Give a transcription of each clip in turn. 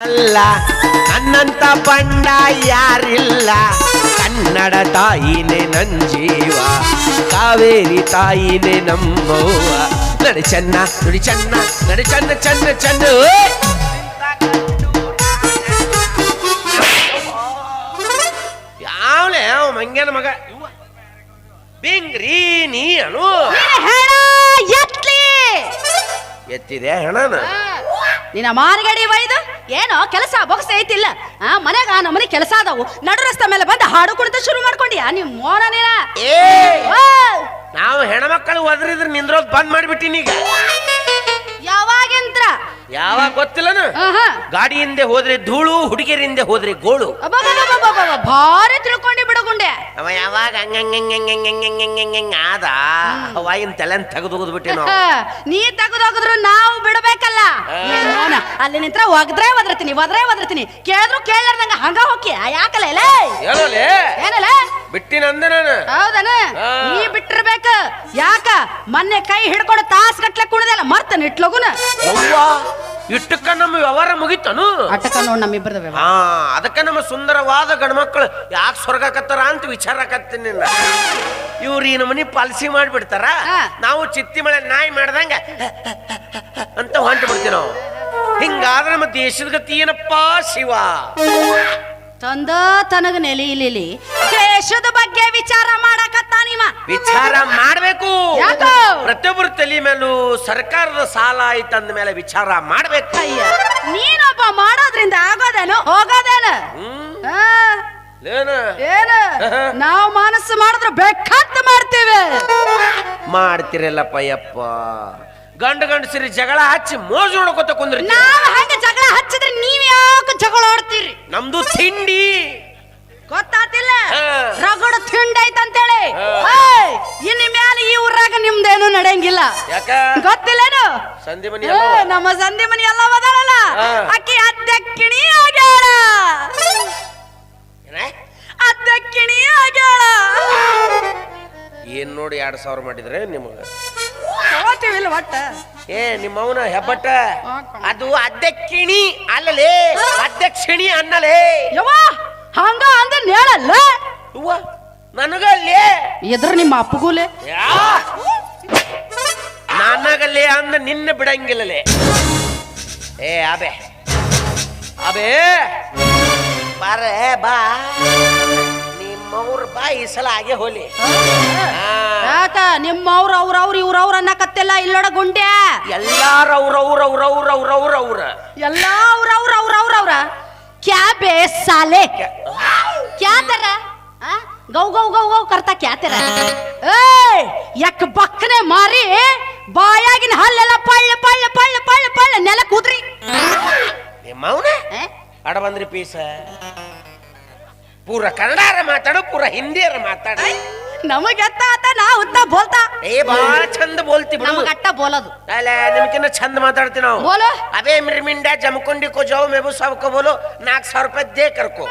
ಅಲ್ಲ. ನನ್ನಂತ ಬಂಡ ಯಾರಿಲ್ಲ. ಕನ್ನಡ ತಾಯಿನೇ ನನ್ ಜೀವ. ಕಾವೇರಿ ತಾಯಿನೇ ನಮ್ಮವ್ವ. ನಡಿ ಚೆನ್ನ ನುಡಿ ಚೆನ್ನ ನಡಿ ಚೆನ್ನ ಚೆನ್ನ ಚೆನ್ನ. ಅವ ಮಂಗ್ಯನ ಮಗ. ಬಿಂಗ್ರಿ ನೀ ಅನು. ಎತ್ತಿದೆ ಹಣನ. ನಿನ್ನ ಮಾರ್ಗಡಿ ಒಯ್ದು ಏನೋ ಕೆಲಸ ಬೊಗಸ ಐತಿಲ್ಲ. ಆ ಮನೆಗ ನಮ್ಮನೆ ಕೆಲಸ ಅದಾವು ನಡು ರಸ್ತೆ ಮೇಲೆ ಬಂದು ಹಾಡು ಕುಣಿತ ಶುರು ಮಾಡ್ಕೊಂಡಿ ನೀವು ಮೋನ ನೀನ? ಏ! ನಾವು ಹೆಣ್ಮಕ್ಕಳು ಒದರಿದ್ರೆ ನಿಂದ್ರೋದ್ ಬಂದ್ ಮಾಡ್ಬಿಟ್ಟಿನಿ ಈಗ. ಯಾವಾಗಿಂತ್ರ ಯಾವಾಗ ಗೊತ್ತಿಲ್ಲನ? ಗಾಡಿಯಿಂದ ಗಾಡಿ ಹಿಂದೆ ಹೋದ್ರೆ ಧೂಳು ಹುಡುಗಿಯರಿಂದ ಹೋದ್ರೆ ಗೋಳು. ಭಾರಿ ತಿಳ್ಕೊಂಡಿ ತಿಳ್ಕೊಂಡೆ ಅವ ಯಾವಾಗ ಹಂಗ ಆದ ಅವಾಗಿನ ತಲೆ ತೆಗೆದೋಗದ್ ಬಿಟ್ಟೇನೋ ನೀ ತೆಗೆದೋಗಿದ್ರು ನಾವು ಬಿಡಬೇಕಲ್ಲ. ನೋನ ಅಲ್ಲಿ ನಿಂತ್ರ ಒದ್ರೆ ಒದರ್ತೀನಿ ಒದ್ರೆ ಒದರ್ತೀನಿ. ಕೇಳಿದ್ರು ಕೇಳಾರ್ದಂಗ ಹಂಗ ಹೋಗಿ ಯಾಕಲ್ಲ ಇಲ್ಲ ಏನಲ್ಲ ಬಿಟ್ಟಿನ ನಾನು. ಹೌದನ? ನೀ ಬಿಟ್ಟಿರ್ಬೇಕ. ಯಾಕ? ಮೊನ್ನೆ ಕೈ ಹಿಡ್ಕೊಂಡು ತಾಸ್ ಗಟ್ಲೆ ಕುಣದಲ್ಲ ಮರ್ತ ನಿಟ್ಲಗುನ. ಅವ್ವ ಇಟ್ಟಕ್ಕ ನಮ್ಮ ವ್ಯವಹಾರ ಮುಗಿತನು? ಅಟಕ ನೋಡ್ ನಮ್ಮಿಬ್ಬರದ ವ್ಯವಹಾರ. ಹಾ ಅದಕ್ಕ ನಮ್ಮ ಸುಂದರವಾದ ಗಂಡ್ಮಕ್ಳು. ಯಾಕೆ ಸ್ವರ್ಗಕತ್ತಾರ ಅಂತ ವಿಚಾರಕತ್ತೀನಿ ಇವ್ರು ಈ ನಮನಿ ಪಾಲಿಸಿ ಮಾಡಿಬಿಡ್ತಾರ. ಹಾ. ನಾವು ಚಿತ್ತಿ ಮಳೆ ನಾಯಿ ಮಾಡ್ದಂಗ ಅಂತ ಹೊಂಟು ಬಿಡ್ತೀವಿ ನಾವು. ಹಿಂಗಾದ್ರೆ ನಮ್ಮ ದೇಶದ ಗತಿ ಏನಪ್ಪಾ ಶಿವ? ತಂದ ತನಗ ನೆಲಿ ಇಲಿಲಿ ದೇಶದ ಬಗ್ಗೆ ವಿಚಾರ ಮಾಡಕತ್ತಾನಿಮ ವಿಚಾರ ಮಾಡ್ಬೇಕು. ಯಾಕೋ? ಪ್ರತಿಯೊಬ್ಬರ ತಲೆ ಮೇಲೂ ಸರ್ಕಾರದ ಸಾಲ ಐತಂದ ಮೇಲೆ ವಿಚಾರ ಮಾಡ್ಬೇಕು. ಅಯ್ಯ ನೀನೊಬ್ಬ ಮಾಡೋದ್ರಿಂದ ಆಗೋದೇನು? ಹೋಗೋದೇನು? ಹ್ಮ್. ಆ, ಏನ? ಏನು? ನಾವು ಮನಸ್ಸು ಮಾಡಿದ್ರೆ ಬೆಕ್ಕಂತ ಮಾಡ್ತೀವಿ. ಮಾಡ್ತಿರಲ್ಲಪ್ಪ ಯಪ್ಪ ಗಂಡು ಗಂಡಸರಿ ಜಗಳ ಹಚ್ಚಿ ಮೋಜು ನೋಡ್ಕೊತ ಕುಂದ್ರಿ ನಾವ್ ಹಂಗೆ ಜಗಳ ಹಚ್ಚಿದ್ರೆ ನೀವ್ ಯಾಕೆ ಜಗಳ ಆಡ್ತೀರಿ? ನಮ್ದು ತಿಂಡಿ. ಗೊತ್ತಾತಿಲ್ಲ? ಹಾ. ರಗಡ ತಿಂಡಿ ಐತಂತೇಳಿ. ಹಾ. ಏಯ್, ಇನ್ನು ಮ್ಯಾಲ ಈ ಊರಾಗ ನಿಮ್ದೇನು ನಡೆಯಂಗಿಲ್ಲ. ಯಾಕ? ಗೊತ್ತಿಲ್ಲೇನು? ಸಂಧಿ ಮನಿ ಏ, ನಮ್ಮ ಸಂಧಿ ಮನಿ ಎಲ್ಲ ಬದಲಲ್ಲ ಹಾ. ಅಕ್ಕಿ ಅದ್ದಕ್ಕಿಣಿ ಆಗ್ಯಾಳ. ಅದ್ದಕ್ಕಿಣಿ ಆಗ್ಯಾಳ. ಏನ್ ನೋಡಿ ಎರಡ್ ಸಾವಿರ ಮಾಡಿದ್ರೆ ನಿಮಗೆ? ತಗೋತೀವಿಲ್ಲ ಒಟ್ಟ. ಏ ನಿಮ್ಮವನ ಹೆಬ್ಬಟ್ಟ. ಅದು ಅಧ್ಯಕ್ಷಿಣಿ ಅಲ್ಲಲೇ ಅಧ್ಯಕ್ಷಿಣಿ ಅನ್ನಲೇ. ಯವ್ವ ಹಂಗ ಅಂದ್ರೆ ನೇಳಲ್ಲ. ಯವ್ವ ನನಗಲ್ಲೇ. ಎದ್ರ ನಿಮ್ಮ ಅಪ್ಪಗೂಲೆ. ನನಗಲ್ಲೇ ಅಂದ ನಿನ್ನ ಬಿಡಂಗಿಲ್ಲಲೇ. ಏ ಅಬೆ. ಅಬೇ. ಬಾರೇ ಬಾ. ನಿಮ್ಮವ್ರ ಬಾಯಿ ಈ ಸಲ ಹಾಗೆ ಹೋಲಿ ಆತ ಯಾಕ ನಿಮ್ಮವ್ರ ಅವ್ರ ಅವ್ರ ಅವ್ರ ಇವ್ರ ಅವ್ರ ಅನ್ನಕತ್ತಿಲ್ಲ ಇಲ್ಲೋಡ ಗುಂಡ್ಯಾ? ಎಲ್ಲಾರ ಅವ್ರ ಅವ್ರ ಅವ್ರ ಅವ್ರ ಅವ್ರ ಅವ್ರ ಅವ್ರ. ಎಲ್ಲ ಅವ್ರ ಅವ್ರ ಅವ್ರ ಅವ್ರ ಅವ್ರ. ಕ್ಯಾ ಬೇ ಸಾಲೆ? ಕ್ಯಾತರ? ಗೌ ಗೌ ಗೌ ಗೌ ಕರ್ತಾ ಕ್ಯಾತರ. ಏಯ್ ಯಕ್ ಬಕ್ಕನೆ ಮಾರಿ ಬಾಯಾಗಿನ ಹಲ್ಲೆಲ್ಲ ಪಳ್ಳ ಪಳ್ಳ ಪಳ್ಳ ಪಳ್ಳ ಪಳ್ಳ ನೆಲ ಕೂದ್ರಿ ನಿಮ್ಮವನ? ಅಡ ಬಂದ್ರಿ ಪೀಸ. ಪೂರ ಕನ್ನಡಾರ ಮಾತಾಡು ಪೂರ ಹಿಂದಿಯರ ಮಾತಾಡ. ನಮಗೆ ಎತ್ತ ಆತ ನಾ ಉತ್ತ ಬೋಲ್ತಾ. ಏ ಬಾಳ ಚಂದ ಬೋಲ್ತಿ ಬಿಡು. ನಮಗ್ ಅಟ್ಟ ಬೋಲದು. ಅಲ್ಲ ನಿಮ್ಕಿನ್ನ ಚಂದ ಮಾತಾಡ್ತೀವಿ ನಾವು. ಬೋಲು. ಅವೇ ಮಿರ್ಮಿಂಡ ಜಮಕೊಂಡಿ ಕೋ ಜಾವ್ ಮೇಬು ಸಾವ್ಕೋ ಬೋಲು. ನಾಲ್ಕು ಸಾವಿರ ರೂಪಾಯಿ ದೇ ಕರ್ಕೋ.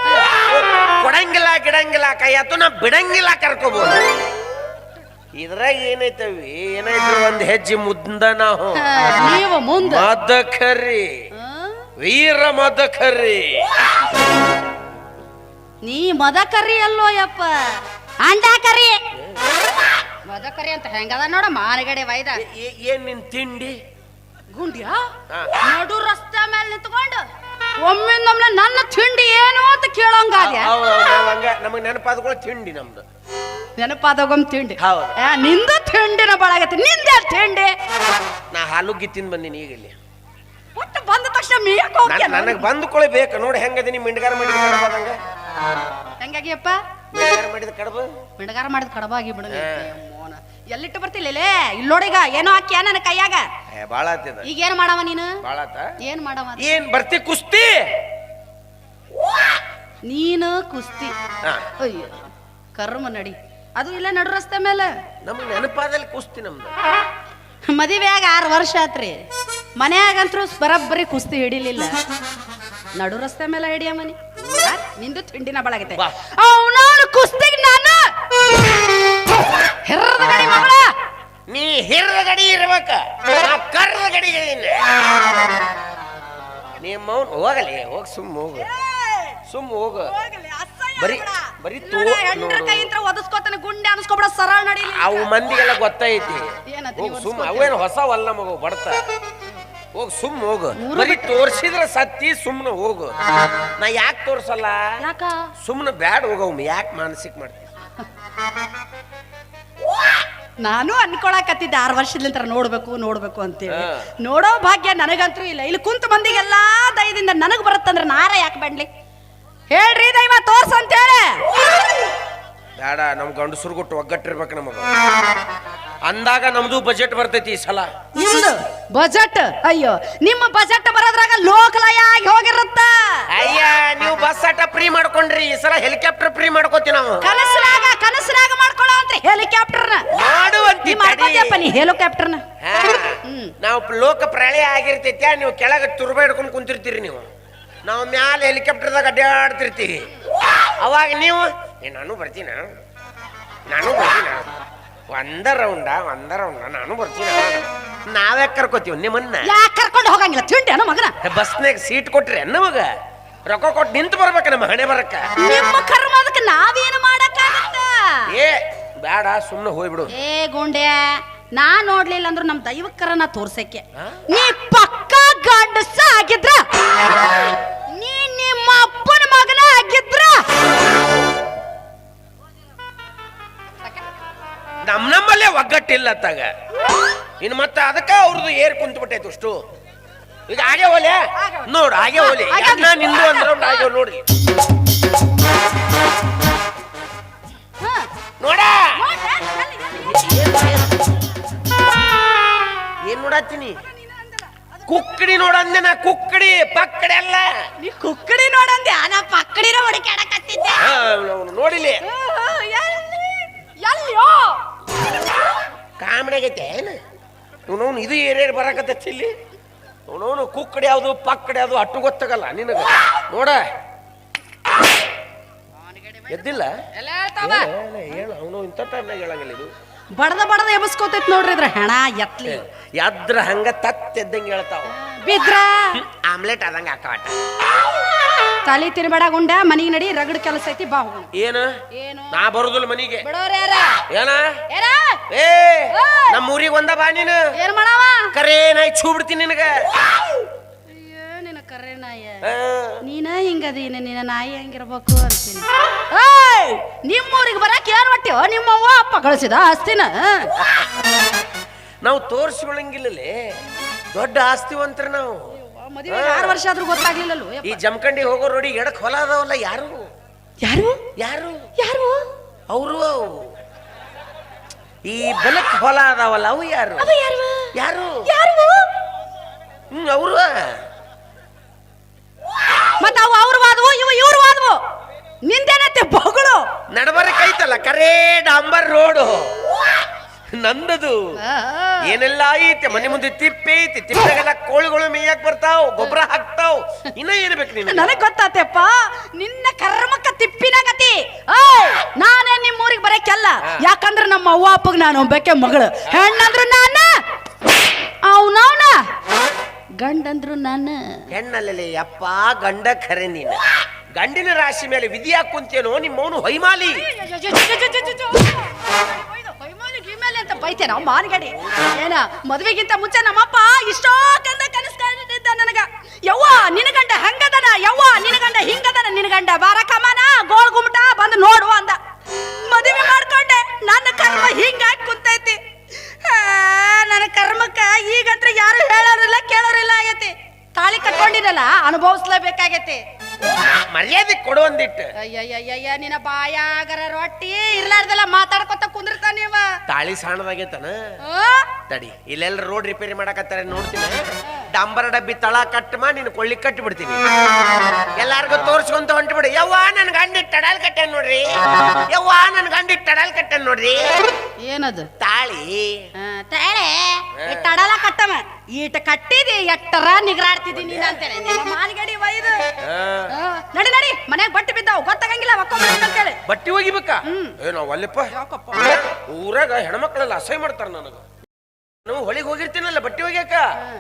ಕೊಡಂಗಿಲ್ಲ ಗಿಡಂಗಿಲ್ಲ ಕೈಯಾತು ನಾ ಬಿಡಂಗಿಲ್ಲ ಕರ್ಕೋಬೋದು ಇದ್ರಾಗ ಏನೈತವಿ? ಏನಾಯ್ತು ಒಂದ್ ಹೆಜ್ಜೆ ಮುಂದ ನಾವು? ನೀವು ಮುಂದ. ಆ? ವೀರ ಮದಖರಿ ನೀ ಮದ ಕರಿ ಅಲ್ಲೋ ಯಪ್ಪ. ಅಂಡ ಕರಿ. ಮದ ಕರಿ ಅಂತ ಹೆಂಗದ ನೋಡ ಮಾನಗಡೆ ವೈದ ಏ- ಏನ್ ನಿನ್ ತಿಂಡಿ? ಗುಂಡಿಯಾ? ಹಾ. ನಡು ರಸ್ತೆ ಮೇಲೆ ನಿಂತ್ಕೊಂಡು ಒಮ್ಮಿಂದೊಮ್ಮೆ ನನ್ನ ತಿಂಡಿ ಏನು ಅಂತ ಕೇಳೋಂಗಾದ್ಯ? ಹೌದು ಹಂಗ. ನಮಗ್ ನೆನಪಾದ್ಕೊಳ್ಳೋ ತಿಂಡಿ ನಮ್ದು. ನೆನಪಾದಾಗೊಮ್ಮೆ ತಿಂಡಿ. ಹೌದು. ಏ, ನಿಂದು ತಿಂಡಿನ ಬಳಗತ್ತೆ ನಿಂದ ತಿಂಡಿ? ನಾ ಹಾಲುಗ್ಗಿ ತಿಂದ್ ಬಂದೀನಿ ಈಗಲ್ಲಿ ಒಟ್ಟು ಬಂದ ತಕ್ಷಣ ಮೇಯಕ್ಕೆ ಹೋಗ್ಯ ನನಗೆ ಬಂದುಕೊಳ್ಳಿ ಬೇಕು. ನೋಡಿ ಹೆಂಗದೀನಿ ಮಿಂಡ್ಗಾರ ಮಾಡಿದ ಹೆಂಗಾಗಿಯಪ್ಪ ಮಿಂಡ್ಗಾರ ಮಾಡಿದ ಕಡಬ? ಬಿಡಗಾರ ಮಾಡಿದ ಕಡಬಾಗಿ ಬಿಡ ಮೋನ. ಎಲ್ಲಿಟ್ಟು ಬರ್ತಿಲ್ಲ ಇಲ್ಲೋಡೀಗ ಏನೋ ಹಾಕ್ಯ ನನ್ನ ಕೈಯಾಗ? ಬಾಳ ಆತಿದ ಈಗ ಏನ್ ಮಾಡವ ನೀನು? ಬಾಳ ಆತ. ಏನ್ ಮಾಡವ? ಏನ್ ಬರ್ತಿ ಕುಸ್ತಿ? ನೀನು ಕುಸ್ತಿ. ಅಯ್ಯೋ ಕರ್ಮ ನಡಿ. ಅದು ಇಲ್ಲ ನಡು ರಸ್ತೆ ಮೇಲೆ. ನಮ್ ನೆನಪಾದಲ್ಲಿ ಕುಸ್ತಿ ನಮ್ದು. ಮದುವೆಯಾಗ ಆರು ವರ್ಷ ಆತ್ರಿ. ಮನ್ಯಾಗಂತ್ರು ಬರಬ್ಬರಿ ಕುಸ್ತಿ ಹಿಡಿಲಿಲ್ಲ. ನಡು ರಸ್ತೆ ಮೇಲೆ ಹಿಡಿಯ ಮನಿ. ನಿಂದು ತಿಂಡಿನ ಬಳಗತ್ತೆ ಬಾ. ಅವನವನು ಕುಸ್ತಿಗ್ ನಾನು. ಹೆರ್ರದ ಗಡಿ ಮಗಳ. ನೀ ಹಿರದ ಗಡಿ ಇರ್ಬೇಕ. ನಾ ಕರ್ರದ ಗಡಿ ಇದೀನಿ ನಿಮ್ಮ ಅವ್ನ್ ಹೋಗಲಿ ಹೋಗ್ ಸುಮ್ ಹೋಗು. ಸುಮ್ ಹೋಗು. ಬರೀ ಬರೀ ತೋ ನೋಡು. ಒದಸ್ಕೋತಾನೆ ಗುಂಡೆ ಅನ್ಸ್ಕೊಬಿಡ ಸರಳ ನಡಿ ಅವು ಮಂದಿಗೆಲ್ಲ ಗೊತ್ತೈತಿ. ಸುಮ್ಮ ಹೋಗ್ ನೀವು ಸುಮ್ ಅವೇನು ಹೊಸ ಹೊಸವಲ್ಲ ಮಗು ಬಡ್ತ. ಹೋಗ್ ಸುಮ್ ಹೋಗು. ಬರೀ ತೋರ್ಸಿದ್ರ ಸತ್ತಿ ಸುಮ್ನ ಹೋಗು. ನಾ ಯಾಕೆ ತೋರ್ಸಲ್ಲ? ಯಾಕ? ಸುಮ್ನೆ ಬ್ಯಾಡ್ ಹೋಗವ್ ಯಾಕೆ ಮಾನಸಿಕ ಮಾಡ್ತಿ? ನಾನು ಅನ್ಕೊಳಕತ್ತಿದ್ದೆ ಆರು ವರ್ಷದಿಂದ ನೋಡ್ಬೇಕು ನೋಡ್ಬೇಕು ಅಂತೇಳಿ. ನೋಡೋ ಭಾಗ್ಯ ನನಗಂತೂ ಇಲ್ಲ. ಇಲ್ಲಿ ಕುಂತ ಮಂದಿಗೆಲ್ಲಾ ದಯದಿಂದ ನನಗ್ ಬರುತ್ತಂದ್ರೆ ನಾರ ಯಾಕೆ ಬಂಡ್ಲಿ ಹೇಳ್ರಿ ದೈವ ತೋರ್ಸ ಅಂತೇಳಿ. ಬೇಡ ನಮ್ ಗಂಡಸರು ಕೊಟ್ಟು ಒಗ್ಗಟ್ಟಿರ್ಬೇಕು ನಮಗ. ಅಂದಾಗ ನಮ್ದು ಬಜೆಟ್ ಬರ್ತೈತಿ ಈ ಸಲ. ನಿಮ್ದು ಬಜೆಟ್. ಅಯ್ಯೋ ನಿಮ್ಮ ಬಜೆಟ್ ಬರೋದ್ರಾಗ ಲೋಕಲಯ ಆಗಿ ಹೋಗಿರುತ್ತ. ಅಯ್ಯ ನೀವು ಬಸ್ ಆಟ ಫ್ರೀ ಮಾಡ್ಕೊಂಡ್ರಿ. ಈ ಸಲ ಹೆಲಿಕಾಪ್ಟರ್ ಫ್ರೀ ಮಾಡ್ಕೋತಿ ನಾವು. ಕನಸರಾಗ ಕನಸರಾಗ ಮಾಡ್ಕೊಳ್ಳೋ ಅಂತ ಹೆಲಿಕಾಪ್ಟರ್ನ ಮಾಡುವಂತಿ ಮಾಡ್ಕೋತಿಯಪ್ಪ ನೀ ಹೆಲಿಕಾಪ್ಟರ್ನ ನಾವು ಲೋಕ ಪ್ರಳಯ ಆಗಿರ್ತೈತ್ಯಾ ನೀವು ಕೆಳಗೆ ತುರ್ಬ ಹಿಡ್ಕೊಂಡು ಕುಂತಿರ್ತೀರಿ ನೀವು. ನಾವು ಮ್ಯಾಲ ಹೆಲಿಕಾಪ್ಟರ್ದಾಗ ಅಡ್ಡಾಡ್ತಿರ್ತೀವಿ. ಅವಾಗ ನೀವು ನಾನು ಬರ್ತೀನ? ನಾನು ಬರ್ತೀನ? ಒಂದ ರೌಂಡ ಒಂದ ರೌಂಡ ನಾನು ಬರ್ತೀನ? ನಾವೇ ಕರ್ಕೋತೀವಿ ನಿಮ್ಮನ್ನ. ಯಾಕೆ ಕರ್ಕೊಂಡು ಹೋಗಂಗಿಲ್ಲ? ತಿಂಡೇನು ಮಗನ? ಬಸ್ನಾಗ ಸೀಟ್ ಕೊಟ್ರಿ ಮಗ? ರೊಕ್ಕ ಕೊಟ್ಟು ನಿಂತು ಬರ್ಬೇಕ ನಮ್ಮ ಹಣೆ ಬರಕ್ಕ. ನಿಮ್ಮ ಕರ್ಮ ಅದಕ್ಕೆ ನಾವೇನು ಮಾಡಕ್ಕಾಗತ್ತ? ಏ ಬೇಡ ಸುಮ್ಮನೆ ಹೋಗ್ಬಿಡು ಏ ಗುಂಡೆ ನಾ ನೋಡ್ಲಿಲ್ಲ ಅಂದ್ರೆ ನಮ್ ದೈವಕ್ಕರನ್ನ ತೋರ್ಸಕ್ಕೆ. ಆ? ನೀ ಪಕ್ಕ ಗಂಡಸ ಆಗಿದ್ರ ನೀ ನಿಮ್ಮ ಅಪ್ಪನ ಮಗನ ಆಗಿದ್ರ. ನಮ್ ನಮ್ಮಲ್ಲೇ ಒಗ್ಗಟ್ಟಿಲ್ಲ ಅತ್ತಾಗ ಇನ್ನು ಮತ್ತೆ ಅದಕ್ಕೆ ಅವ್ರದ್ದು ಏರ್ ಕುಂತು ಬಿಟ್ಟೈತೆ ಅಷ್ಟು. ಈಗ ಹಾಗೆ ಹೋಲೆ ನೋಡು ಹಾಗೆ ಹೋಲಿ ಹಾಗೆ ನಿಂದು ಅಂದ್ರೆ ಹಾಗೆ ನೋಡಿ. ನೋಡ? ಏನ್ ನೋಡತ್ತೀನಿ? ಕುಕ್ಕಡಿ ನೋಡಂದೆ ನಾ ಕುಕ್ಕಡಿ ಪಕ್ಕಡಿ ಅಲ್ಲ. ನೀ ಕುಕ್ಕಡಿ ನೋಡಂದೆ ನಾ ಪಕ್ಕಡಿನ ಹುಡುಕಾಡಕತ್ತಿದ್ದೆ ನೋಡಿಲಿ. ಕಾಮಿಡಿ ಆಗೈತೆ ಏನು? ಇವನವನು ಇದು ಏನೇನು ಬರಕತ್ತೈತಿ ಇಲ್ಲಿ? ಅವನವನು ಕುಕ್ಕಡೆ ಯಾವುದು ಪಕ್ಕಡಿ ಯಾವುದು ಅಟ್ಟು ಗೊತ್ತಾಗಲ್ಲ ನಿನಗ. ನೋಡ. ಎದ್ದಿಲ್ಲ? ಹೇಳು ಅವನು ಇಂಥ ಟೈಮ್ನಾಗ ಹೇಳಂಗಿಲ್ಲ ಇದು. ಬಡದ ಬಡದ ಎಬಸ್ಕೋತೈತ್ ನೋಡ್ರಿ ಇದ್ರ ಹೆಣ ಎತ್ಲಿ. ಎದ್ರ ಹಂಗ ತತ್ತೆದ್ದಂಗೆ ಹೇಳ್ತಾವ. ಬಿದ್ರ. ಆಮ್ಲೆಟ್ ಆದಂಗ ಹಾಕವಾಟ ತಲಿ ತಿನ್ಬೇಡ ಗುಂಡ ಮನಿಗೆ ನಡಿ ರಗಡ್ ಕೆಲಸ ಐತಿ ಬಾ ಹೋಗೋಣ. ಏನು? ಏನು? ನಾ ಬರುದಿಲ್ಲ ಮನಿಗೆ. ಬಿಡೋರ್ ಯಾರ? ಏನ? ಯಾರ? ಏ ನಮ್ಮ ಊರಿಗೆ ಒಂದ ಬಾ ನೀನು. ಏನ್ ಮಾಡವ? ಕರೇ ನಾಯಿ ಛೂ ಬಿಡ್ತೀನಿ ನಿನಗ. ಅಯ್ಯೋ ನಿನ್ನ ಕರೆ ನಾಯ. ಆ, ನೀನ ಹಿಂಗದೀನ ನಿನ್ನ ನಾಯಿ ಹೆಂಗಿರ್ಬೇಕು ಅಂತೀನಿ. ಏಯ್ ನಿಮ್ಮೂರಿಗೆ ಬರಕ್ ಏನ್ ಹೊಟ್ಟಿಯೋ ನಿಮ್ಮ ಅವ್ವ ಅಪ್ಪ ಕಳಿಸಿದ ಆಸ್ತಿನ? ನಾವು ತೋರಿಸ್ಕೊಳಂಗಿಲ್ಲಲೇ ದೊಡ್ಡ ಆಸ್ತಿವಂತರ ನಾವು. ಮದುವೆ ಆರು ವರ್ಷ ಆದ್ರೂ ಗೊತ್ತಾಗ್ಲಿಲ್ಲಲ್ಲೋ ಈ ಜಮಖಂಡಿ ಹೋಗೋ ರೋಡಿ ಎಡಕ್ ಹೊಲ ಅದಾವಲ್ಲ ಯಾರು? ಯಾರು? ಯಾರು? ಯಾರು? ಅವರು? ಈ ಬಲಕ್ ಹೊಲ ಅದಾವಲ್ಲ ಅವು ಯಾರು? ಯಾರು? ಯಾರು? ಹ್ಮ್ ಅವರು. ಮತ್ತ ಅವು ಅವ್ರ ವಾದವು ಇವು ಇವ್ರ ವಾದವು. ನಿಂದೇನತ್ತೆ ಬೊಗಳು? ನಡಬರಕ್ ಐತಲ್ಲ ಕರೇ. ನಂದದು. ಏನೆಲ್ಲ ಐತೆ? ಮನೆ ಮುಂದೆ ತಿಪ್ಪೆ ಐತಿ. ತಿಪ್ಪೆಗೆಲ್ಲ ಕೋಳಿಗಳು ಮೇಯಕ್ ಬರ್ತಾವ್ ಗೊಬ್ಬರ ಹಾಕ್ತಾವ್. ಇನ್ನ ಏನ್ ಬೇಕು ನನಗೆ? ನನಗ್ ಗೊತ್ತಾತಪ್ಪ ನಿನ್ನ ಕರ್ಮಕ್ಕ ತಿಪ್ಪಿನ ಗತಿ. ಓಯ್ ನಾನೇ ನಿಮ್ಮ ಊರಿಗೆ ಬರಕ್ಕೆಲ್ಲ ಯಾಕಂದ್ರೆ ನಮ್ಮ ಅವ್ವ ಅಪ್ಪಗ್ ನಾನು ಒಬ್ಬಕ್ಕೆ ಮಗಳು. ಹೆಣ್ಣಂದ್ರು ನಾನು ಅವನವನ. ಗಂಡಂದ್ರು ನಾನು. ಹೆಣ್ಣಲ್ಲೇ ಅಪ್ಪ ಗಂಡ ಕರೆ ನೀನು. ಗಂಡಿನ ರಾಶಿ ಮೇಲೆ ವಿಧಿ ಕುಂತೇನೋ ನಿಮ್ಮವನು ಹೈಮಾಲಿ ಹೊಯ್ಮಾಲಿ ಗಿಮ್ಯಾಲಿ ನಾವು ಮಾನ್ಗಡಿ. ಏನ ಮದುವೆಗಿಂತ ಮುಂಚೆ ನಮ್ಮಪ್ಪ ಇಷ್ಟೋ ಕಂದ ಕನಸ್ಕೊಂಡಿದ್ದ ನನಗ. ಯವ್ವ ನಿನ್ನ ಗಂಡ ಹಂಗದನ? ಯವ್ವ ನಿನ್ನ ಗಂಡ ಹಿಂಗದನ? ನಿನ್ನ ಗಂಡ ಬಾರ ಕಮಾನ? ಗೋಳ್ ಗುಮಟ ಬಂದು ನೋಡು ಅಂದ. ಮದುವೆ ಮಾಡ್ಕೊಂಡೆ ನನ್ನ ಕರ್ಮ ಹಿಂಗಾಗಿ ಕುಂತೈತಿ. ನನ್ನ ಕರ್ಮಕ್ಕ ಈಗಂತ್ರ ಯಾರು ಹೇಳೋರಿಲ್ಲ ಕೇಳೋರಿಲ್ಲ ಆಗೈತಿ. ತಾಳಿ ಕಟ್ಕೊಂಡಿರಲ್ಲ ಅನುಭವಿಸ್ಲೇಬೇಕಾಗೈತಿ. ಮರ್ಯಾದೆ ಕೊಡುವಂದಿಟ್ಟು ಅಯ್ಯಯ್ಯಯ್ಯ ನಿನ್ನ ಬಾಯಾಗರ ರೊಟ್ಟಿ ಇರ್ಲಾರ್ದಲ್ಲ ನೀವ ತಾಳಿ ಸಣ್ಣದಾಗೈತನ? ತಡಿ ಇಲ್ಲೆಲ್ಲ ರೋಡ್ ರಿಪೇರಿ ಮಾಡಕತ್ತಾರೆ ನೋಡ್ತೀನಿ. ಡಾಂಬರ್ ಡಬ್ಬಿ ತಳ ಕಟ್ ಮಾಡಿ ನಿನ್ನ ಕೊಳ್ಳಿ ಕಟ್ಟಿ ಬಿಡ್ತೀನಿ ಎಲ್ಲಾರ್ಗು ತೋರ್ಸ್ಕೊಂತ ಹೊಂಟ್ಬಿಡು. ಯವ್ವ ನನ್ ಗಂಡಿ ಟಡಾಲ್ ಕಟ್ಟೆ ನೋಡ್ರಿ? ಯವ್ವ ನನ್ ಗಂಡಿ ಟಡಾಲ್ ಕಟ್ಟೆ ನೋಡ್ರಿ? ಏನದು? ತಾಳಿ. ತಾಳೆ? ತಡಲ ಕಟ್ಟವ. ಈಟ ಕಟ್ಟಿದಿ ಎಟ್ಟರ ಮಾನ್ಗಡಿ ವೈದು ಆ, ಆ, ನಡಿ ನಡಿ. ಮನ್ಯಾಗ ಬಟ್ಟೆ ಬಿದ್ದಾವ. ಗೊತ್ತಾಗಂಗಿಲ್ಲ ಅಂತೇಳಿ. ಬಟ್ಟಿ ಒಗಿಬೇಕಾ? ಏನೋ ಅಲ್ಲಿಪ್ಪ. ಊರಾಗ ಹೆಣ್ಮಕ್ಳೆಲ್ಲ ಅಸಹ್ಯ ಮಾಡ್ತಾರ ನನಗ. ಹೊಳಿಗೆ ಹೋಗಿರ್ತೀನಲ್ಲ ಬಟ್ಟೆ ಒಗ್ಯಾಕ?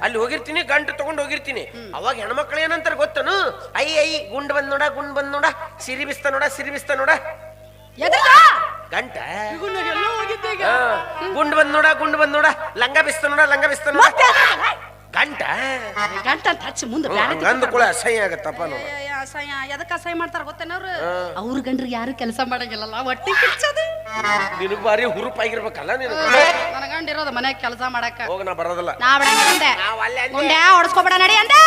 ಅಲ್ಲಿ ಹೋಗಿರ್ತೀನಿ ಗಂಟು ತಗೊಂಡು ಹೋಗಿರ್ತೀನಿ. ಅವಾಗ ಹೆಣ್ಮಕ್ಳು ಏನಂತಾರ ಗೊತ್ತನು? ಐ ಐ ಗುಂಡ್ ಬಂದ್ ನೋಡ ಗುಂಡ್ ಬಂದ್ ನೋಡ ಸಿರಿ ಬಿಸ್ತ ನೋಡ ಸಿರಿ ಬಿಸ್ತ ನೋಡ. ಎದಕ್ಕ? ಗಂಟ? ಗುಂಡ್ ಬಂದ್ ನೋಡ ಗುಂಡ್ ಬಂದ್ ನೋಡ ಲಂಗ ಬಿಸ್ತ ನೋಡ ಲಂಗ ಬಿಸ್ತ ನೋಡ? ಗಂಟ? ಗಂಟ ಅಂತ ಹಚ್ಚಿ ಮುಂದೆ ಕೂಡ ಅಸಹ್ಯ ಆಗತ್ತಪ್ಪ ನೋಡ. ಅಸಹ್ಯ. ಎದಕ್ಕೆ ಅಸಹ್ಯ ಮಾಡ್ತಾರ ಗೊತ್ತೇನವ್ರು ಅವ್ರ? ಗಂಡ್ರಿಗೆ ಯಾರು ಕೆಲಸ ಮಾಡಂಗಿಲ್ಲಲ್ಲ ಒಟ್ಟಿಗೆ ಕಿಚ್ಚದು ಬಾರಿ ಹುರುಪಾಗಿರ್ಬೇಕಲ್ಲ ನೀನು. ನನ್ನ ಮನೆ ಇರೋದು ಮನ್ಯಾಗ ಕೆಲಸ ಮಾಡಕ ಹೋಗ ನಾ ಬರೋದಿಲ್ಲ. ನಾ ಬಿಡಂಗ ಅಂದೆ. ನಾವ್ ಅಲ್ಲೇ ಅಂದೆ. ಗುಂಡ್ಯಾ ಹೊಡ್ಸ್ಕೊಬೇಡ ನಡಿ ಅಂದೆ.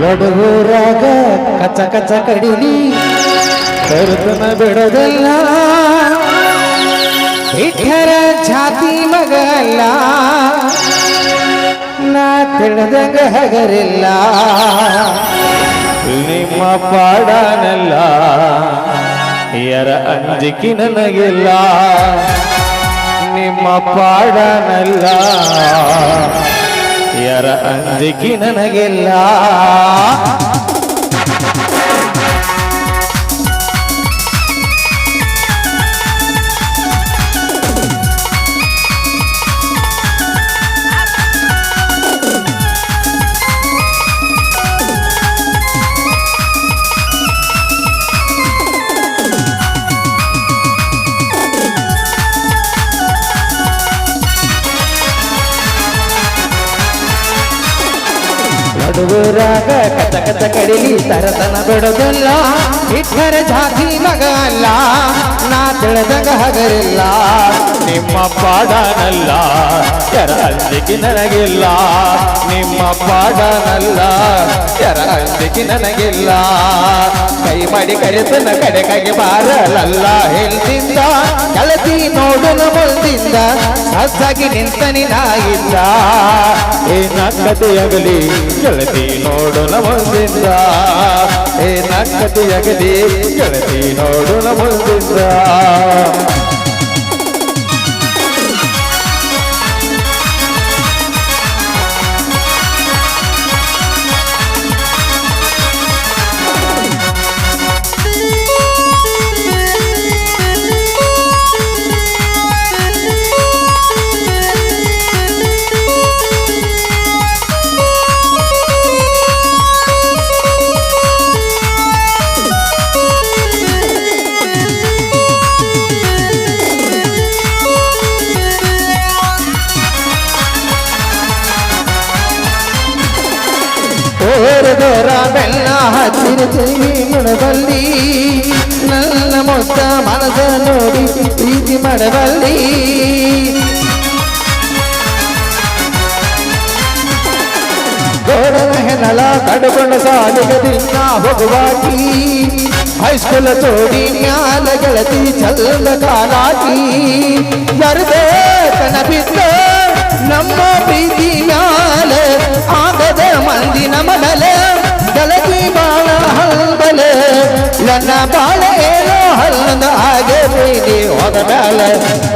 ಲಡುಗೂರಾಗ ಕಚ ಕಚ ಕಡಿಲಿ ಕರುತನ ಬಿಡೋದಲ್ಲ. ಇಟ್ಟರ ಜಾತಿ ಮಗಲ್ಲ ನಾ ತಿಳಿದಂಗ ಹಗರಿಲ್ಲ. ನಿಮ್ಮ ಪಾಡನಲ್ಲ. ಯರ ಅಂಜಿಕಿ ನನಗಿಲ್ಲ ನಿಮ್ಮ ಪಾಡನಲ್ಲ. ಯರ ಅಂಜಿಕಿ ನನಗಿಲ್ಲ. ಕಚ ಕಚ ಕಡಿಲಿ ತರತನ ಬಿಡೋದಿಲ್ಲ. ಇಟ್ಟರೆ ಜಾತಿ ಮಗ ಅಲ್ಲ ನಾ ತಿಳಿದಂಗ ಹಗರಿಲ್ಲ. ನಿಮ್ಮ ಪಾಡನಲ್ಲ ಯಾರ ಅಂಜಿಕೆ ನನಗಿಲ್ಲ. ನಿಮ್ಮ ಪಾಡನಲ್ಲ ಯಾರ ಅಂಜಿಕೆ ನನಗಿಲ್ಲ. ಕೈ ಮಾಡಿ ಕರೆತನ ಕಡೆ ಕೈಗೆ ಬಾರಲಲ್ಲ. ಹೇಳ್ತಿದ್ದ ಕಳತಿ ನೋಡಲು ಮುಂದಿಂದ ಸದ್ದಾಗಿ ನಿಂತನಿ ನಾಯಿಲ್ಲ. ಏನ ಕಥೆಯಾಗಲಿ ಗೆಳತಿ ನೋಡೋಣ ಬಂದಿದ್ದ ಏನ ಕಥೆಯಾಗಲಿ ಗೆಳತಿ ನೋಡೋಣ ಮುಂದಿಂದ ಗೋಡನ ಹೆನಲ ಸಾಲಿಗದಿ ನಾ ದಿನ ಹೋಗುವಾಕಿ ಹೈಸ್ಕೂಲ್ ತೋಡಿ ಮ್ಯಾಲ ಗೆಳತಿ ಚಂದ ಕಾಲಾಕಿ. ಯರ್ದೇ ತನ ಬಿದ್ದ ನಮ್ಮ ಪ್ರೀತಿ ಮ್ಯಾಲ ಆಗದ ಮಂದಿ ನಮನಲ ಗೆಳತಿ ಬಾಳ ಹಲ್ಬಲೆ ನನ್ನ ಬಾಳ ಏನೋ ಹಲ್ಲದ ಹಾಗೆ ಬೀದಿ ಹೋದ ಮ್ಯಾಲ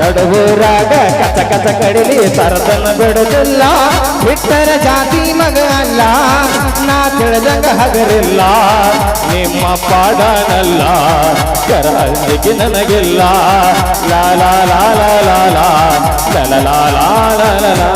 ನಡುವೂರಾಗ ಕಸ ಕಸ ಕಡಿಲಿ ಸರತನ ಬಿಡುದಿಲ್ಲ. ಬಿಟ್ಟರ ಜಾತಿ ಮಗ ಅಲ್ಲ, ನಾ ತಿಳಿದಂಗ ಹಗರಿಲ್ಲ. ನಿಮ್ಮ ಪಾಡನಲ್ಲ, ಕರ ಅಂಜಿಕೆ ನನಗಿಲ್ಲ. ಲಾ ಲಾ ಲಾ ಲಾ ಲಾ ಲಾ ಲಾ ಲಾ ಲಾ ಲಾ